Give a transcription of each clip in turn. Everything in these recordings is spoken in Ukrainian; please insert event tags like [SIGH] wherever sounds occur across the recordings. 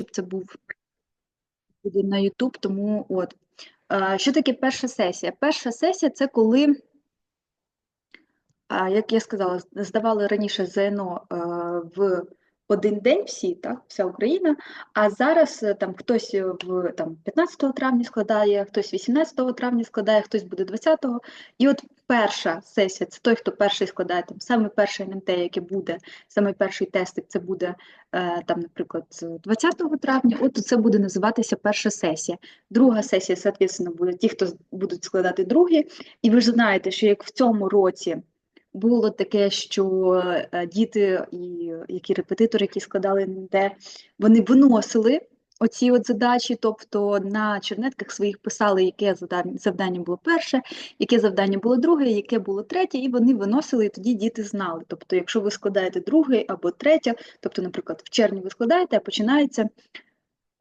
щоб це був буде на YouTube, тому от. Що таке перша сесія? Перша сесія це коли, як я сказала, здавали раніше ЗНО в один день всі, так, вся Україна, а зараз е, там хтось в там, 15 травня складає, хтось 18 травня складає, хтось буде 20-го. І от перша сесія це той, хто перший складає, там саме перший НМТ, яке буде, саме перший тестик, це буде е, там, наприклад, 20 травня, от це буде називатися перша сесія. Друга сесія, соответственно, буде ті, хто будуть складати другі. І ви ж знаєте, що як в цьому році було таке, що е, діти, і які репетитори, які складали НМТ, вони виносили оці от задачі, тобто на чернетках своїх писали, яке завдання, було перше, яке завдання було друге, яке було третє, і вони виносили, і тоді діти знали. Тобто, якщо ви складаєте друге або третє, тобто, наприклад, в червні ви складаєте, а починається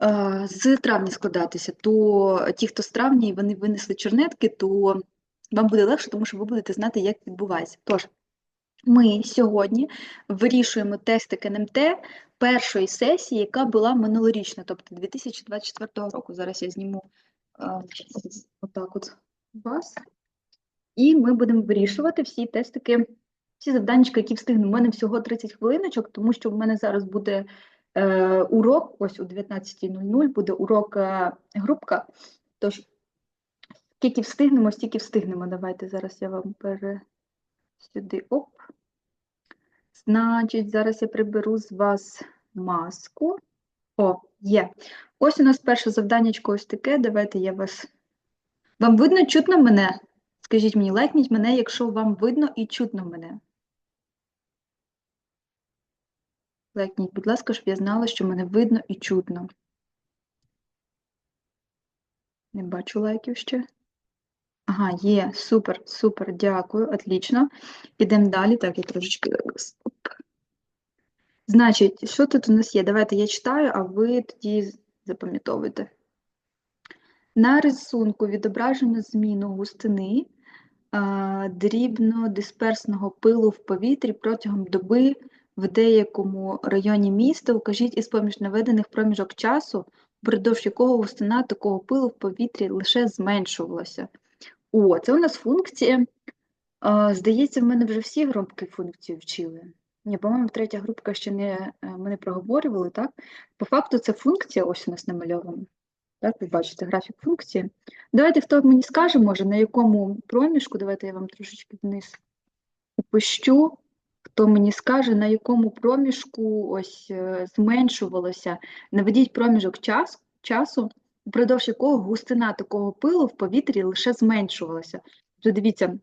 е, з травня складатися, то ті, хто з травня, і вони винесли чернетки, то вам буде легше, тому що ви будете знати, як відбувається. Тож, ми сьогодні вирішуємо тестик НМТ першої сесії, яка була минулорічна, тобто 2024 року. Зараз я зніму е, отак от вас. І ми будемо вирішувати всі тестики, всі завданнячка, які встигнемо. У мене всього 30 хвилиночок, тому що в мене зараз буде е, урок, ось о 19.00 буде урок е, групка. Тож, скільки встигнемо, стільки встигнемо. Давайте зараз я вам пере сюди. Оп. Значить, зараз я приберу з вас маску. О, є. Ось у нас перше завданнячко ось таке. Давайте я вас. Вам видно, чутно мене? Скажіть мені, лайкніть мене, якщо вам видно і чутно мене. Лайкніть, будь ласка, щоб я знала, що мене видно і чутно. Не бачу лайків ще. Ага, є, супер, супер, дякую, отлично. Підемо далі. Так, я трошечки. Значить, що тут у нас є? Давайте я читаю, а ви тоді запам'ятовуйте. На рисунку відображено зміну густини дрібно-дисперсного пилу в повітрі протягом доби в деякому районі міста. Укажіть із поміж наведених проміжок часу, впродовж якого густина такого пилу в повітрі лише зменшувалася. О, це у нас функція. А, Здається, в мене вже всі групки функції вчили. Ні, по-моєму, третя групка ще не е, ми не проговорювали, так? По факту це функція, ось у нас намальована. Так, ви бачите графік функції. Давайте хто мені скаже, може, на якому проміжку, давайте я вам трошечки вниз опущу. Хто мені скаже, на якому проміжку ось е, зменшувалося, наведіть проміжок час, часу, впродовж якого густина такого пилу в повітрі лише зменшувалася. Тобто дивіться,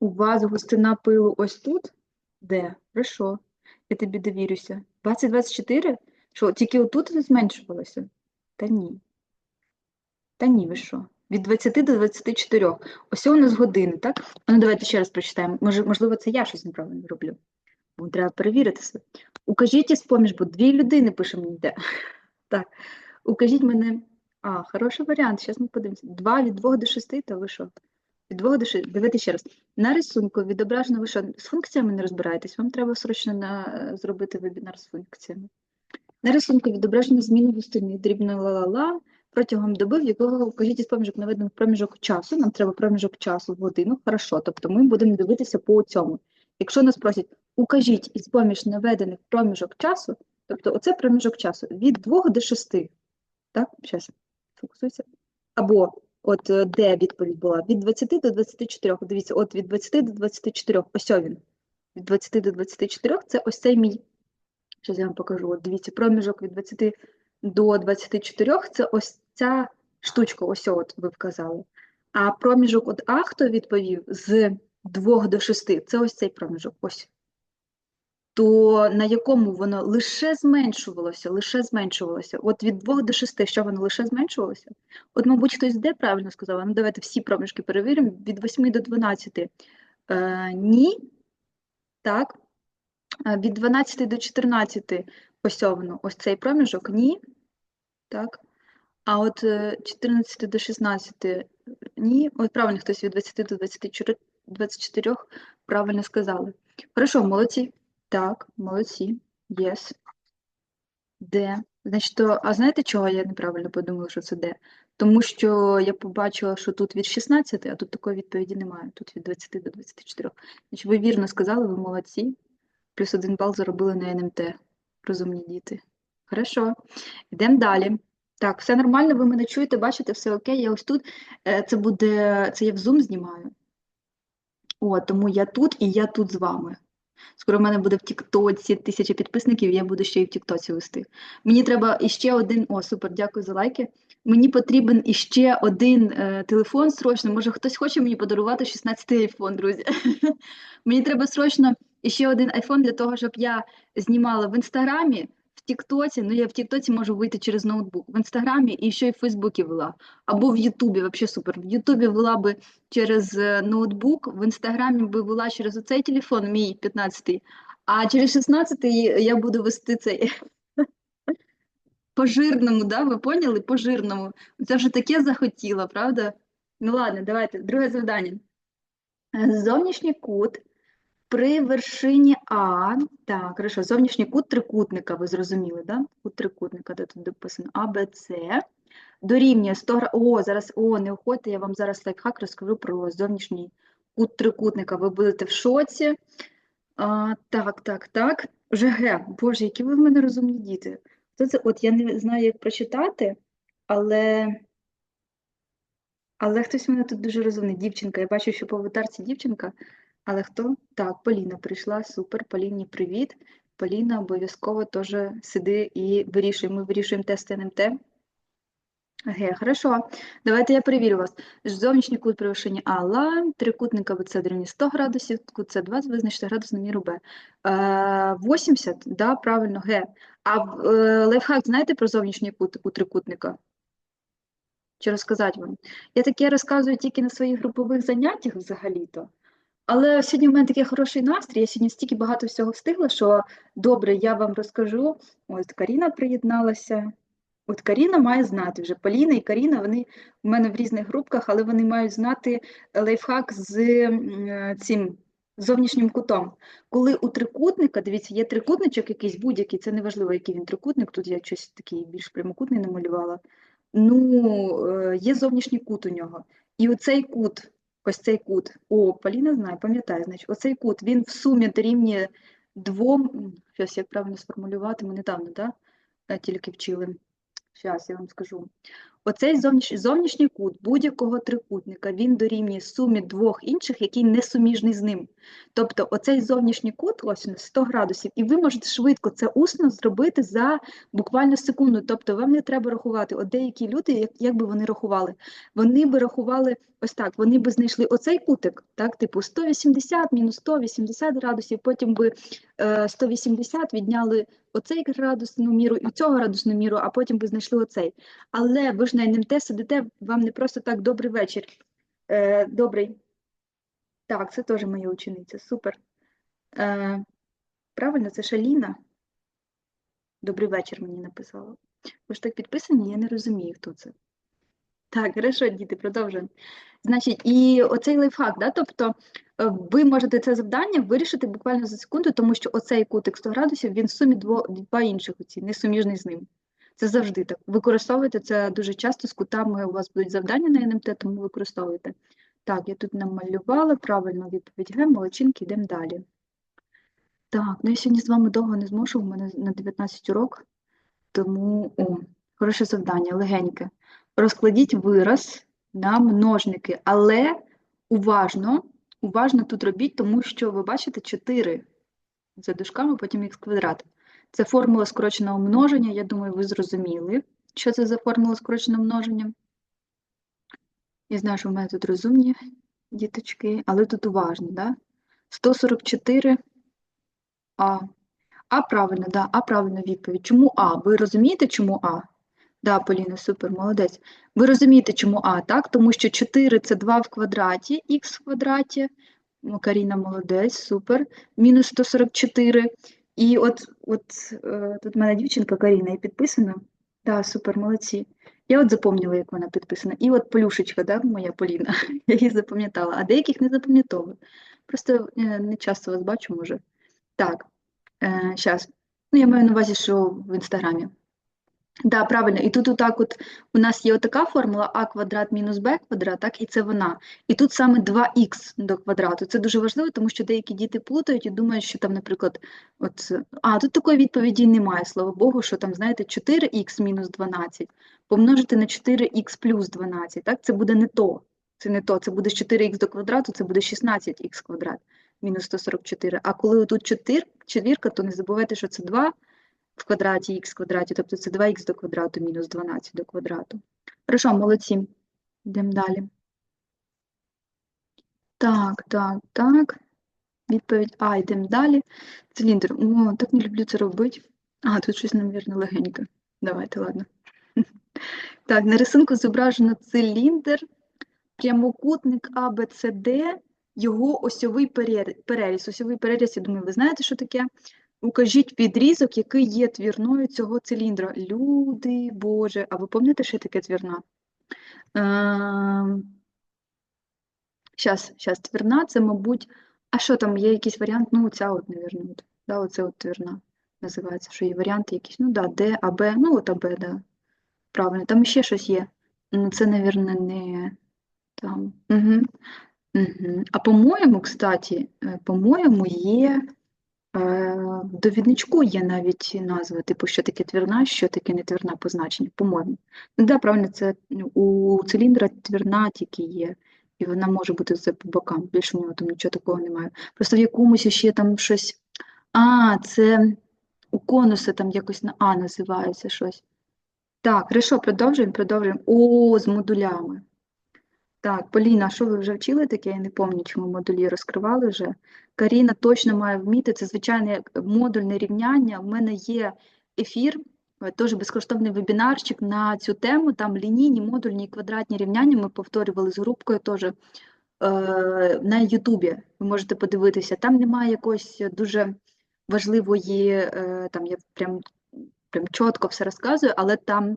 у вас густина пилу ось тут, де? Хорошо, я тобі довірюся. 20-24? Що, тільки отут зменшувалося? Та ні. Та ні, ви що? Від 20 до 24. Ось у нас години, так? Ну, давайте ще раз прочитаємо. Може, можливо, це я щось неправильно роблю. Бо треба перевірити себе. Укажіть із поміж, бо дві людини пише мені йде. [LAUGHS] Так. Укажіть мене. А, хороший варіант. Зараз ми подивимося. 2 від 2 до 6, то ви що? Від 2 до 6. Дивіться ще раз. На рисунку відображено, ви що, з функціями не розбираєтесь? Вам треба срочно на, е, зробити вебінар з функціями. На рисунку відображено зміну густини, дрібно ла-ла-ла, протягом доби, в якого вкажіть із проміжок проміжок часу. Нам треба проміжок часу в годину. Хорошо, тобто ми будемо дивитися по цьому. Якщо нас просять, укажіть із поміж наведених проміжок часу, тобто оце проміжок часу від 2 до 6. Так, зараз фокусуйся. Або от е, де відповідь була? Від 20 до 24. Дивіться, от від 20 до 24. Ось він. Від 20 до 24 це ось цей мій. Зараз я вам покажу. От дивіться, проміжок від 20 до 24 це ось ця штучка, ось от ви вказали. А проміжок от А, хто відповів, з 2 до 6, це ось цей проміжок, ось. То на якому воно лише зменшувалося, лише зменшувалося. От від 2 до 6, що воно лише зменшувалося? От, мабуть, хтось де правильно сказав, ну давайте всі проміжки перевіримо. Від 8 до 12. Е, ні. Так. А Від 12 до 14 ось воно, ось цей проміжок, ні. Так. А от е, 14 до 16 ні. От правильно хтось від 20 до 24, 24 правильно сказали. Хорошо, молодці. Так, молодці. Yes. Де? Значить, то, а знаєте, чого я неправильно подумала, що це де? Тому що я побачила, що тут від 16, а тут такої відповіді немає. Тут від 20 до 24. Значить, ви вірно сказали, ви молодці. Плюс один бал заробили на НМТ. Розумні діти. Хорошо. Йдемо далі. Так, все нормально, ви мене чуєте, бачите, все окей. Я ось тут. Е, Це буде, це я в Zoom знімаю. О, тому я тут і я тут з вами. Скоро в мене буде в Тіктоці тисяча підписників, я буду ще й в Тіктоці вести. Мені треба іще один. О, супер, дякую за лайки. Мені потрібен іще один е, телефон срочно. Може, хтось хоче мені подарувати 16-й айфон, друзі. [LAUGHS] Мені треба срочно іще один айфон для того, щоб я знімала в інстаграмі, в Тіктоці. Ну, я в Тіктоці можу вийти через ноутбук, в інстаграмі і ще й в Фейсбуці вела. Або в Ютубі, взагалі супер. В Ютубі вела би через е, ноутбук, в інстаграмі би вела через оцей телефон, мій 15-й, а через 16-й я буду вести цей по жирному, да? Ви поняли? По жирному. Це вже таке захотіла, правда? Ну ладно, давайте. Друге завдання. Зовнішній кут при вершині А. Так, хорошо, зовнішній кут трикутника, ви зрозуміли, да? Кут трикутника, де тут написано А, Б, С. Дорівнює 100 гра... О, зараз, о, не уходьте, я вам зараз лайфхак розкажу про зовнішній кут трикутника. Ви будете в шоці. А, так, так, так. ЖГ. Боже, які ви в мене розумні діти. Хто це? От я не знаю, як прочитати, але. Але хтось в мене тут дуже розумний. Дівчинка. Я бачу, що по аватарці дівчинка. Але хто? Так, Поліна прийшла. Супер. Поліні, привіт. Поліна обов'язково теж сиди і вирішує. Ми вирішуємо тест НМТ. Ге, хорошо. Давайте я перевірю вас. Зовнішній кут при вершині А, ла, трикутника ВЦ дорівнює 100 градусів, кут С20 визначте градус на міру Б. Е, 80, да, правильно, Г. А е, лайфхак знаєте про зовнішній кут у трикутника? Чи розказати вам? Я таке розказую тільки на своїх групових заняттях взагалі-то. Але сьогодні в мене такий хороший настрій, я сьогодні стільки багато всього встигла, що добре, я вам розкажу. Ось Каріна приєдналася. От Каріна має знати вже. Поліна і Каріна, вони в мене в різних групках, але вони мають знати лайфхак з е, цим зовнішнім кутом. Коли у трикутника, дивіться, є трикутничок якийсь будь-який, це не важливо, який він трикутник, тут я щось такий більш прямокутний намалювала. Ну, е, є зовнішній кут у нього. І оцей кут, ось цей кут, о, Поліна знає, пам'ятає, значить, оцей кут, він в сумі дорівнює двом, зараз як правильно сформулювати, ми недавно, да? е, тільки вчили. Зараз я вам скажу. Оцей зовнішній, зовнішній кут будь-якого трикутника, він дорівнює сумі двох інших, який не суміжний з ним. Тобто оцей зовнішній кут, ось він 100 градусів, і ви можете швидко це усно зробити за буквально секунду. Тобто вам не треба рахувати. От деякі люди, як, як би вони рахували? Вони би рахували ось так, вони би знайшли оцей кутик, так, типу 180 мінус 180 градусів, потім би е, 180 відняли оцей градусну міру і цього градусну міру, а потім би знайшли оцей. Але ви ж на НМТ сидите, вам не просто так добрий вечір. Е, добрий. Так, це теж моя учениця. Супер. Е, правильно, це Шаліна. Добрий вечір мені написала. Ви ж так підписані, я не розумію, хто це. Так, хорошо, діти, продовжуємо. Значить, і оцей лайфхак, да, тобто е, ви можете це завдання вирішити буквально за секунду, тому що оцей кутик 100 градусів, він в сумі дво, два інших оці, не суміжний з ним. Це завжди так. Використовуйте це дуже часто з кутами у вас будуть завдання на НМТ, тому використовуйте. Так, я тут намалювала правильно відповідь Г, молодчинки, йдемо далі. Так, ну я сьогодні з вами довго не зможу, у мене на 19 урок, тому о, хороше завдання, легеньке. Розкладіть вираз на множники, але уважно, уважно тут робіть, тому що ви бачите 4 за дужками, потім х квадрат. Це формула скороченого множення, я думаю, ви зрозуміли, що це за формула скороченого множення. Я знаю, що в мене тут розумні діточки, але тут уважно, да? 144 А. А правильно, да, А правильна відповідь. Чому А? Ви розумієте, чому А? Да, Поліна, супер, молодець. Ви розумієте, чому А, так? Тому що 4 це 2 в квадраті, х в квадраті. Ну, Каріна молодець, супер. Мінус 144. І от, от е, тут в мене дівчинка Каріна і підписана. Да, супер, молодці. Я от запомнила, як вона підписана. І от Полюшечка, да, моя Поліна, [LAUGHS] я її запам'ятала, а деяких не запам'ятовую. Просто е, не часто вас бачу, може. Так, зараз. Ну, я маю на увазі, що в інстаграмі. Да, правильно. І тут отак от у нас є отака формула а квадрат мінус b квадрат, так, і це вона. І тут саме 2х до квадрату. Це дуже важливо, тому що деякі діти плутають і думають, що там, наприклад, от, а, тут такої відповіді немає, слава Богу, що там, знаєте, 4х мінус 12 помножити на 4х плюс 12, так, це буде не то. Це не то, це буде 4х до квадрату, це буде 16х квадрат мінус 144. А коли тут 4, четвірка, то не забувайте, що це 2 в квадраті х квадраті, тобто це 2х до квадрату мінус 12 до квадрату. Хорошо, молодці. Йдемо далі. Так, так, так. Відповідь А, йдемо далі. Циліндр. О, так не люблю це робити. А, тут щось, навірно, легеньке. Давайте, ладно. [LAUGHS] Так, на рисунку зображено циліндр, прямокутник ABCD, його осьовий переріз. Осьовий переріз, я думаю, ви знаєте, що таке? Укажіть відрізок, який є твірною цього циліндра. Люди Боже, а ви пам'ятаєте, що таке твірна? Щас, щас, твірна, це, мабуть, а що там, є якийсь варіант? Ну, ця от, навірно, от, да, оце от твірна називається, що є варіанти якісь, ну да, Д, АБ, ну от АБ, да. Правильно, там ще щось є. Ну, це, навірно, не там. Угу. Угу. А по-моєму, кстати, е, по-моєму, є в довідничку є навіть назва, типу, що таке твірна, що таке нетвірна позначення, по-моєму. Ну да, правильно, це ну, у циліндра твірна тільки є, і вона може бути це по бокам. Більше у нього там нічого такого немає. Просто в якомусь ще там щось. А, це у конуса там якось на А називається щось. Так, хорошо, продовжуємо, продовжуємо. О, з модулями. Так, Поліна, що ви вже вчили таке? Я не пам'ятаю, чому модулі розкривали вже. Каріна точно має вміти, це звичайне модульне рівняння. У мене є ефір, е, теж безкоштовний вебінарчик на цю тему. Там лінійні, модульні і квадратні рівняння ми повторювали з групкою теж е, на Ютубі. Ви можете подивитися. Там немає якоїсь дуже важливої, е, там я прям, прям чітко все розказую, але там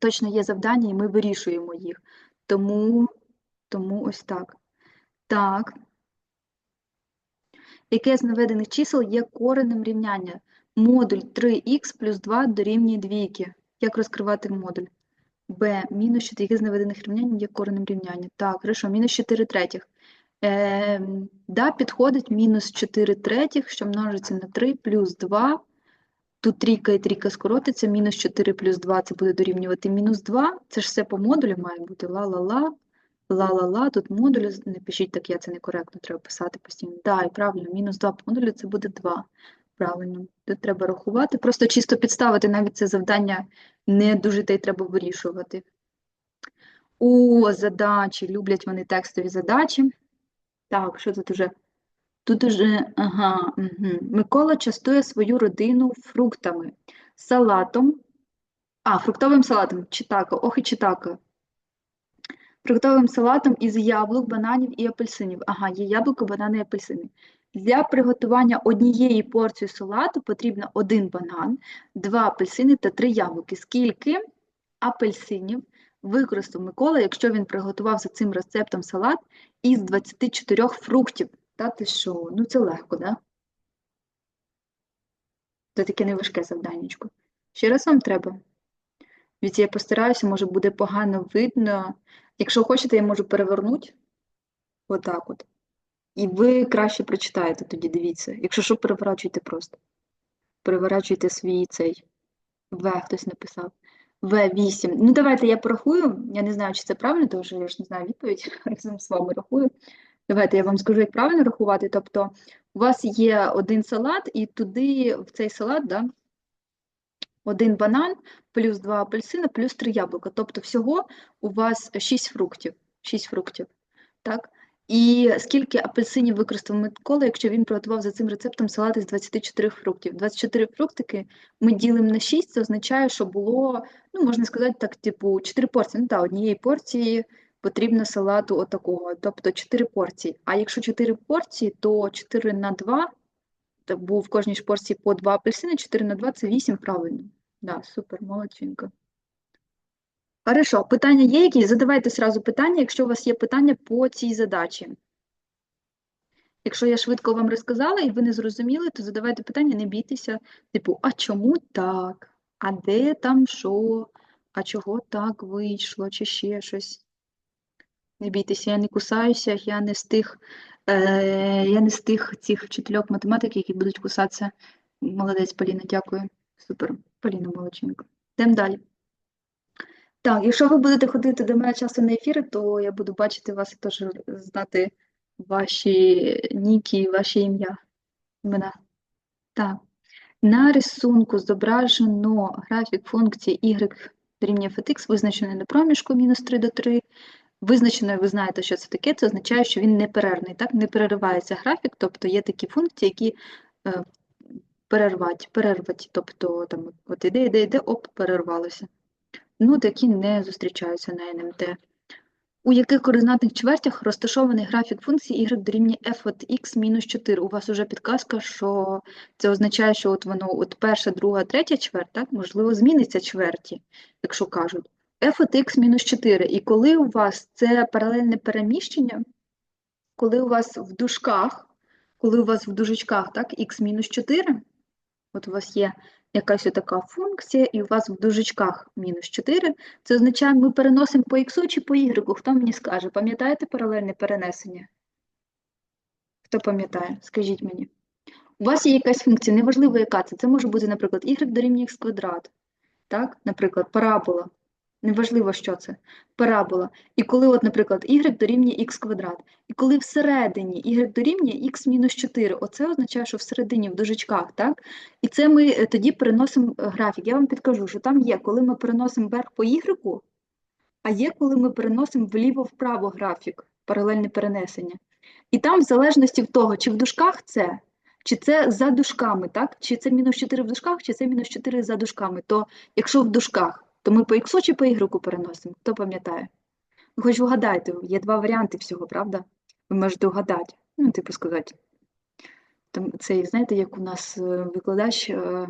точно є завдання, і ми вирішуємо їх. Тому, тому ось так. Так. Яке з наведених чисел є коренем рівняння? Модуль 3х плюс 2 дорівнює 2. Як розкривати модуль? Б. Мінус 4. Яке з наведених рівнянь є коренем рівняння? Так, хорошо, мінус 4 третіх. Е, да, підходить мінус 4 третіх, що множиться на 3 плюс 2 Тут трійка і трійка скоротиться, мінус 4 плюс 2 це буде дорівнювати мінус 2. Це ж все по модулю має бути ла-ла-ла, ла-ла-ла, тут модулю, не пишіть так, я це некоректно, треба писати постійно. Так, і правильно, мінус 2 по модулю це буде 2. Правильно, тут треба рахувати. Просто чисто підставити навіть це завдання не дуже та й треба вирішувати. О, задачі, люблять вони текстові задачі. Так, що тут уже? Тут уже, ага, угу. Микола частує свою родину фруктами, салатом, а, фруктовим салатом, читака, ох і читака. Фруктовим салатом із яблук, бананів і апельсинів. Ага, є яблуко, банани і апельсини. Для приготування однієї порції салату потрібно один банан, два апельсини та три яблуки. Скільки апельсинів використав Микола, якщо він приготував за цим рецептом салат із 24 фруктів? Та ти що? Ну це легко, да? Це таке неважке завданнячко. Ще раз вам треба. Від я постараюся, може буде погано видно. Якщо хочете, я можу перевернути отак от. І ви краще прочитаєте тоді, дивіться. Якщо що, переворачуйте просто. Переворачуйте свій цей В, хтось написав. В8. Ну, давайте я порахую. Я не знаю, чи це правильно, тому що я ж не знаю відповідь. [LAUGHS] Разом з вами рахую. Давайте я вам скажу, як правильно рахувати. Тобто, у вас є один салат, і туди, в цей салат, да, один банан, плюс два апельсини, плюс три яблука. Тобто, всього у вас 6 фруктів. 6 фруктів. Так? І скільки апельсинів використав Микола, якщо він приготував за цим рецептом салат із 24 фруктів. 24 фруктики ми ділимо на 6, це означає, що було, ну, можна сказати, так, типу, 4 порції. Ну, так, однієї порції потрібно салату отакого, тобто 4 порції. А якщо 4 порції, то 4 на 2, бо в кожній порції по 2 апельсини, 4 на 2 це 8, правильно. Да, супер, молодчинка. Хорошо, питання є якісь? Задавайте сразу питання, якщо у вас є питання по цій задачі. Якщо я швидко вам розказала і ви не зрозуміли, то задавайте питання, не бійтеся. Типу, а чому так? А де там що? А чого так вийшло, чи ще щось? Не бійтеся, я не кусаюся, я не з тих, я не з тих цих вчительок математики, які будуть кусатися. Молодець, Поліна, дякую. Супер, Поліна Молодченко. Йдемо далі. Так, якщо ви будете ходити до мене часто на ефіри, то я буду бачити вас і теж знати ваші ніки, ваші ім'я, імена. Так. На рисунку зображено графік функції y дорівнює fx, визначений на проміжку мінус 3 до 3. Визначеною ви знаєте, що це таке, це означає, що він неперервний, так? Не переривається графік, тобто є такі функції, які е, перерваті, перерваті, тобто там от іде, іде, іде, оп, перервалося. Ну, такі не зустрічаються на НМТ. У яких координатних чвертях розташований графік функції y дорівнює f от x мінус 4? У вас вже підказка, що це означає, що от воно от перша, друга, третя чверть, так, можливо, зміниться чверті, якщо кажуть. F от x мінус 4. І коли у вас це паралельне переміщення, коли у вас в дужках, коли у вас в дужечках, так, x мінус 4, от у вас є якась така функція, і у вас в дужечках мінус 4, це означає, ми переносимо по х чи по y. Хто мені скаже? Пам'ятаєте паралельне перенесення? Хто пам'ятає? Скажіть мені. У вас є якась функція, неважливо, яка це. Це може бути, наприклад, y дорівнює x квадрат. Так? Наприклад, парабола. Неважливо, що це. Парабола. І коли, от, наприклад, y дорівнює x квадрат. І коли всередині y дорівнює x мінус 4, оце означає, що всередині, в дужечках, так? І це ми е, тоді переносимо е, графік. Я вам підкажу, що там є, коли ми переносимо вверх по y, а є, коли ми переносимо вліво-вправо графік, паралельне перенесення. І там, в залежності від того, чи в дужках це, чи це за дужками, так? Чи це мінус 4 в дужках, чи це мінус 4 за дужками, то якщо в дужках, то ми по х чи по y переносимо, хто пам'ятає? Ну, хоч вгадайте, є два варіанти всього, правда? Ви можете вгадати, ну, типу сказати. Там цей, знаєте, як у нас е, викладач е,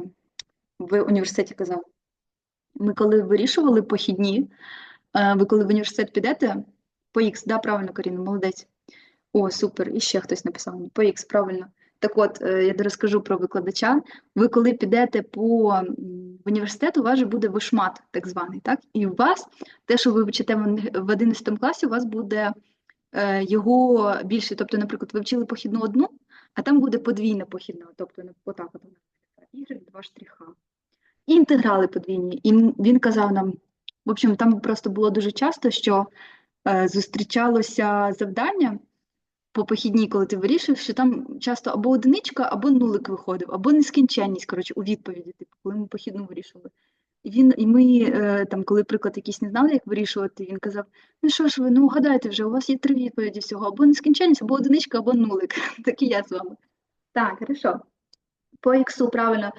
в університеті казав, ми коли вирішували похідні, е, ви коли в університет підете, по х, да, правильно, Каріна, молодець. О, супер, і ще хтось написав по х, правильно. Так от, я розкажу про викладача. Ви коли підете по університет, у вас же буде вишмат, так званий, так? І у вас те, що ви вчите в 11 класі, у вас буде е, його більше. Тобто, наприклад, ви вчили похідну одну, а там буде подвійна похідна, тобто отак от y, два штриха. І інтеграли подвійні. І він казав нам, в общем, там просто було дуже часто, що е, зустрічалося завдання по похідній, коли ти вирішив, що там часто або одиничка, або нулик виходив, або нескінченність, коротше, у відповіді, типу, коли ми похідну вирішували. І він, і ми, е, там, коли приклад якийсь не знали, як вирішувати, він казав: ну що ж ви, ну гадайте вже, у вас є три відповіді всього, або нескінченність, або одиничка, або нулик. [LAUGHS] Так і я з вами. Так, хорошо. По іксу, правильно.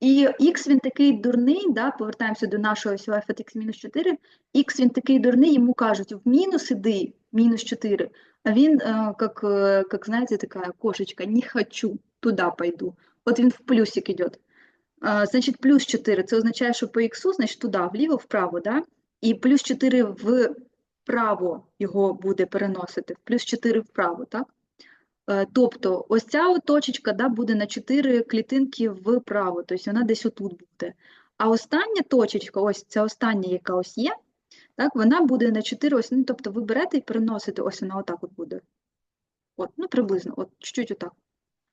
І х він такий дурний, да, повертаємося до нашого всього f от мінус 4, х він такий дурний, йому кажуть, в мінус іди, мінус 4, а він, как, как, знаете, такая кошечка, не хочу, туди пойду. От він в плюсик йде. Значить, плюс 4, це означає, що по х, значить, туди, вліво, вправо, да? і плюс 4 вправо його буде переносити, плюс 4 вправо, так? Е, тобто ось ця точечка да, буде на 4 клітинки вправо, тобто вона десь отут буде. А остання точечка, ось ця остання, яка ось є, так, вона буде на 4 ось, ну, тобто ви берете і переносите, ось вона отак от буде. От, ну, приблизно, от, чуть-чуть отак.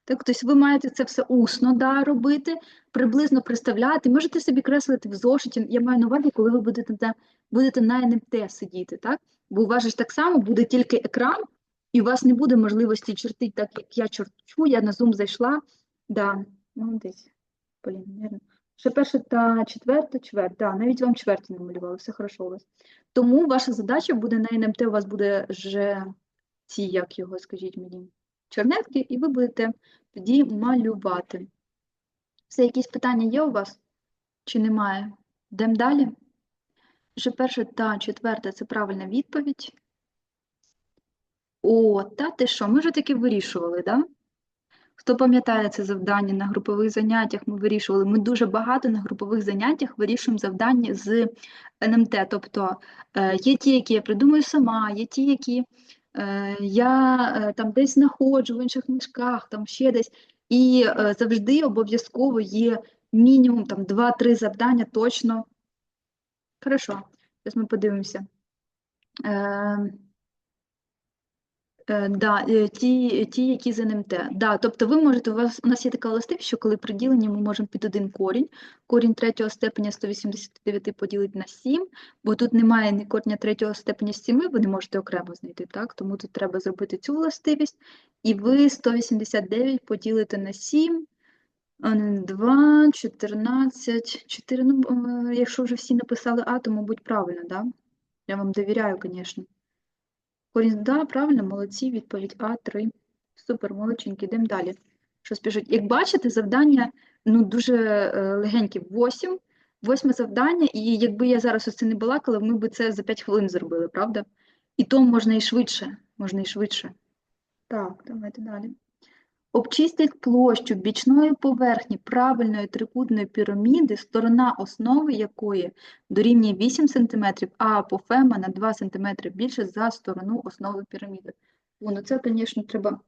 Так, тобто ви маєте це все усно да, робити, приблизно представляти, можете собі креслити в зошиті. Я маю на увазі, коли ви будете будете на НМТ сидіти, так? Бо у вас ж так само буде тільки екран, і у вас не буде можливості чертити так, як я чертчу, я на Zoom зайшла. Да, ну десь, блін. Ще перша та четверта, чверть, да, навіть вам чверті намалювали, все хорошо у вас. Тому ваша задача буде на НМТ, у вас буде вже ці, як його, скажіть мені, чернетки, і ви будете тоді малювати. Все, якісь питання є у вас? Чи немає? Йдемо далі. Вже перша та четверта це правильна відповідь. О, та ти що, ми вже таки вирішували, так? Да? Хто пам'ятає це завдання на групових заняттях, ми вирішували. Ми дуже багато на групових заняттях вирішуємо завдання з НМТ. Тобто е, є ті, які я придумаю сама, є ті, які е, я е, там десь знаходжу в інших книжках, там ще десь. І завжди обов'язково є мінімум там 2-3 завдання точно. Хорошо, зараз ми подивимося. Е, да, е, ті, ті, які з НМТ. Да, тобто ви можете, у вас у нас є така властивість, що коли при діленні ми можемо під один корінь, корінь третього степеня 189 поділити на 7, бо тут немає ні корня третього степеня з 7, ви не можете окремо знайти, так? Тому тут треба зробити цю властивість. І ви 189 поділите на 7, 2, 14, 4, ну, е, якщо вже всі написали А, то, мабуть, правильно, да? Я вам довіряю, звісно. Корінь, да, правильно, молодці, відповідь А3. Супер, молодчинки, йдемо далі. Що спішуть? Як бачите, завдання ну, дуже е, легенькі. 8. Восьме завдання, і якби я зараз оце не балакала, ми б це за 5 хвилин зробили, правда? І то можна і швидше, можна і швидше. Так, давайте далі. Обчистіть площу бічної поверхні правильної трикутної піраміди, сторона основи якої дорівнює 8 см, а апофема на 2 см більше за сторону основи піраміди. О, ну це, звісно, треба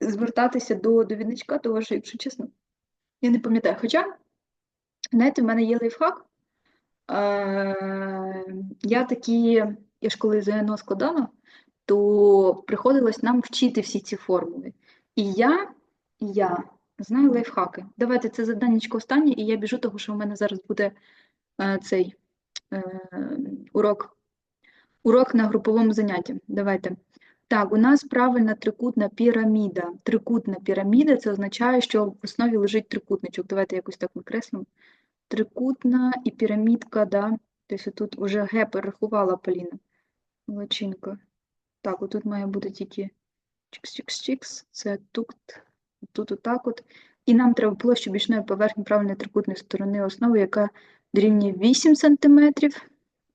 звертатися до довідничка, тому що, якщо чесно, я не пам'ятаю. Хоча, знаєте, в мене є лайфхак. Е, Я такі, я ж коли ЗНО складала, то приходилось нам вчити всі ці формули. І я я знаю лайфхаки. Давайте це завданнячко останнє, і я біжу, тому що в мене зараз буде е, цей е, урок урок на груповому занятті. Давайте. Так, у нас правильна трикутна піраміда. Трикутна піраміда це означає, що в основі лежить трикутничок. Давайте якось так викреслимо. Трикутна і пірамідка, да. Тобто тут вже Г перерахувала Поліна. Молодчинка. Так, отут має бути тільки чикс-чикс-чикс, це тут тут отак от. І нам треба площу бічної поверхні правильної трикутної сторони основи, яка дорівнює 8 см.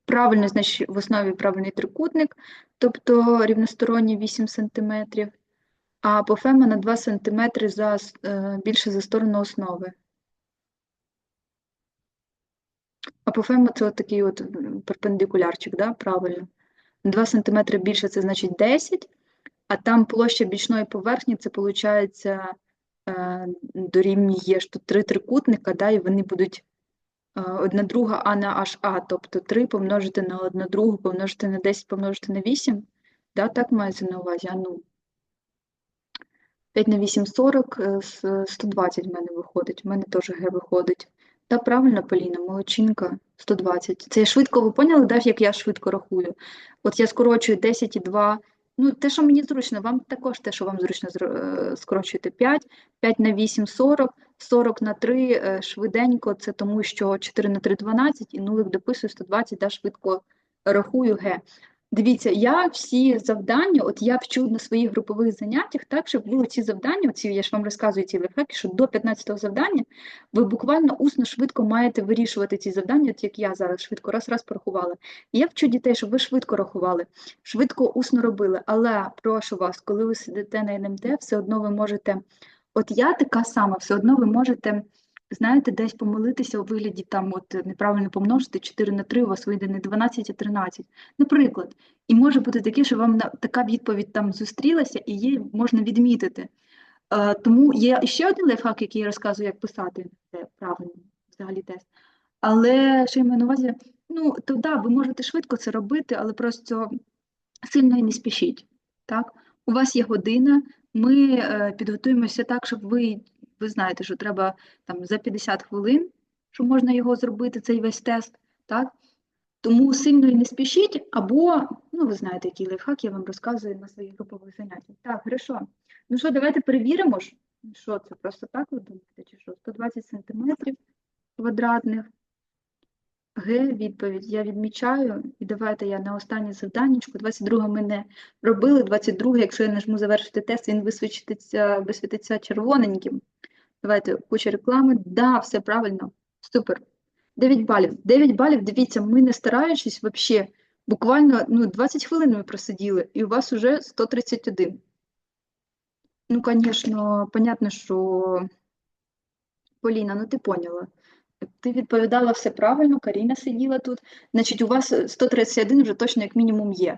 Правильно, значить, в основі правильний трикутник, тобто рівносторонній 8 см, а апофема на 2 см за, е, більше за сторону основи. Апофема це от такий от перпендикулярчик, да? правильно. 2 см більше це значить 10 а там площа бічної поверхні, це виходить, е, дорівнює що три трикутника, да, і вони будуть е, одна друга А на HA, тобто 3 помножити на одну другу, помножити на 10, помножити на 8. Да, Так мається на увазі. А ну, 5 на 8 40, 120 в мене виходить, в мене теж Г виходить. Та правильно, Поліна, молодчинка, 120. Це я швидко, ви поняли, да, як я швидко рахую? От я скорочую 10 і 2 Ну, те, що мені зручно, вам також те, що вам зручно е, скорочуєте 5, 5 на 8 – 40, 40 на 3 е, швиденько, це тому, що 4 на 3 – 12, і нулик дописую 120, да, швидко рахую Г. Дивіться, я всі завдання, от я вчу на своїх групових заняттях, так, щоб ви ці завдання, оці, я ж вам розказую ці лайфхаки, що до 15-го завдання ви буквально усно швидко маєте вирішувати ці завдання, от як я зараз швидко раз-раз порахувала. Я вчу дітей, щоб ви швидко рахували, швидко усно робили. Але прошу вас, коли ви сидите на НМТ, все одно ви можете, от я така сама, все одно ви можете знаєте, десь помилитися у вигляді там от неправильно помножити 4 на 3, у вас вийде не 12, а 13. Наприклад, і може бути таке, що вам така відповідь там зустрілася, і її можна відмітити. Е, тому є ще один лайфхак, який я розказую, як писати це правильно, взагалі тест. Але що я маю на увазі, ну, то да, ви можете швидко це робити, але просто сильно і не спішіть. Так? У вас є година, ми е, підготуємося так, щоб ви ви знаєте, що треба там за 50 хвилин, що можна його зробити, цей весь тест. так? Тому сильно і не спішіть, або, ну, ви знаєте, який лайфхак, я вам розказую на своїх групових заняттях. Так, хорошо. Ну що, давайте перевіримо ж. Що це? Просто так ви думаєте, чи що? 120 сантиметрів квадратних. Г, відповідь я відмічаю, і давайте я на останнє завданнячко. 22 ми не робили, 22, якщо я нажму завершити тест, він висвітиться, висвітиться червоненьким. Давайте куча реклами. Да, все правильно. Супер. 9 балів. 9 балів, дивіться, ми не стараючись взагалі, буквально ну, 20 хвилин ми просиділи, і у вас вже 131. Ну, звісно, понятно, що Поліна, ну ти поняла. Ти відповідала все правильно, Каріна сиділа тут. Значить, у вас 131 вже точно як мінімум є.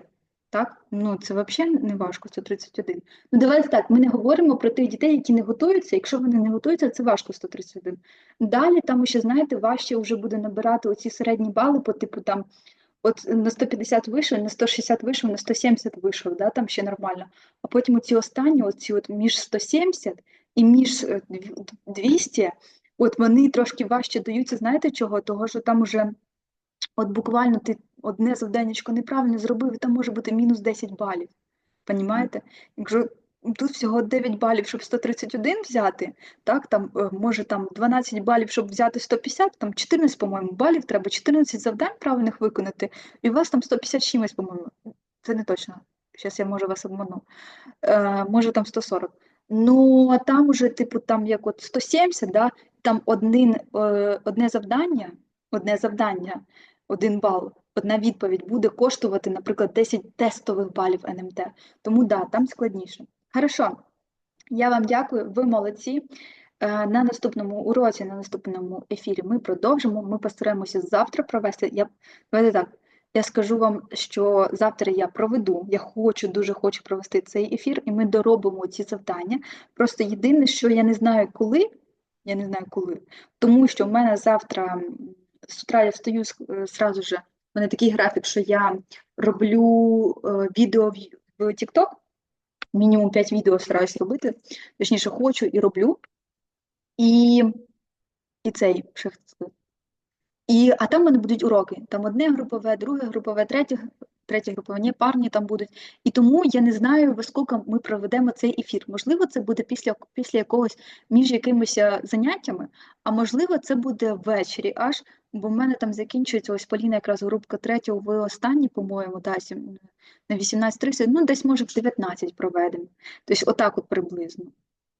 Так? Ну, це взагалі не важко, 131. Ну, давайте так, ми не говоримо про тих дітей, які не готуються. Якщо вони не готуються, це важко 131. Далі там ще, знаєте, важче вже буде набирати оці середні бали по типу там от на 150 вийшов, на 160 вийшов, на 170 вийшов, да, там ще нормально. А потім оці останні, оці от між 170 і між е, дві- 200, от вони трошки важче даються, знаєте чого? Того, що там уже от буквально ти одне завданнячко неправильно зробив, і там може бути мінус 10 балів. Понімаєте? Якщо тут всього 9 балів, щоб 131 взяти, так, там е, може там 12 балів, щоб взяти 150, там 14, по-моєму, балів треба, 14 завдань правильних виконати, і у вас там 150 чимось, по-моєму. Це не точно. Зараз я може вас обману. Е, може там 140. Ну, а там уже, типу, там як от 170, да, там один, е, одне завдання, одне завдання, один бал, одна відповідь буде коштувати, наприклад, 10 тестових балів НМТ. Тому да, там складніше. Хорошо, я вам дякую, ви молодці. Е, На наступному уроці, на наступному ефірі ми продовжимо. Ми постараємося завтра провести. Я давайте так. Я скажу вам, що завтра я проведу. Я хочу, дуже хочу провести цей ефір, і ми доробимо ці завдання. Просто єдине, що я не знаю коли. Я не знаю коли, тому що в мене завтра з утра я встаю е, зразу же. У мене такий графік, що я роблю е, відео в TikTok, мінімум 5 відео стараюсь робити, точніше, хочу і роблю. І, і цей. І, а там в мене будуть уроки. Там одне групове, друге групове, третє, третє групове, ні, парні там будуть. І тому я не знаю, во скільки ми проведемо цей ефір. Можливо, це буде після, після якогось між якимись заняттями, а можливо, це буде ввечері аж, бо в мене там закінчується ось Поліна якраз групка третя, ви останні, по-моєму, сім- на 18.30, ну десь може в 19 проведемо. Тобто отак от приблизно,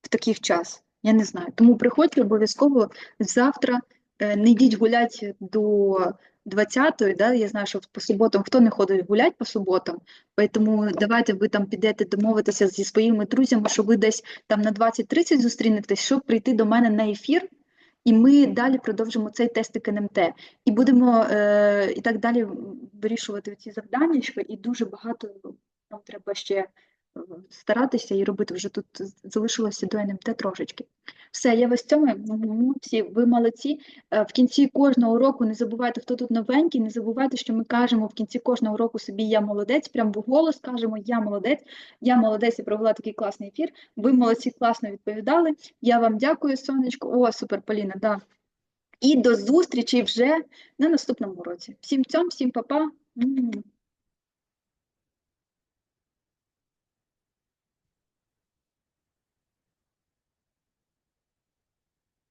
в таких час. Я не знаю. Тому приходьте обов'язково завтра. Е, Не йдіть гуляти до 20-ї, да? Я знаю, що по суботам хто не ходить гуляти по суботам, тому давайте ви там підете домовитися зі своїми друзями, що ви десь там на 20-30 зустрінетесь, щоб прийти до мене на ефір, і ми далі продовжимо цей тестик НМТ. І будемо е, і так далі вирішувати ці завдання, і дуже багато нам треба ще старатися і робити. Вже тут залишилося до НМТ трошечки. Все, я вас цьому. Всі ви молодці. Е, В кінці кожного уроку не забувайте, хто тут новенький, не забувайте, що ми кажемо в кінці кожного уроку собі я молодець, прям в голос кажемо я молодець, я молодець і провела такий класний ефір. Ви молодці, класно відповідали. Я вам дякую, сонечко. О, супер, Поліна, да. І до зустрічі вже на наступному уроці. Всім цьом, всім па-па.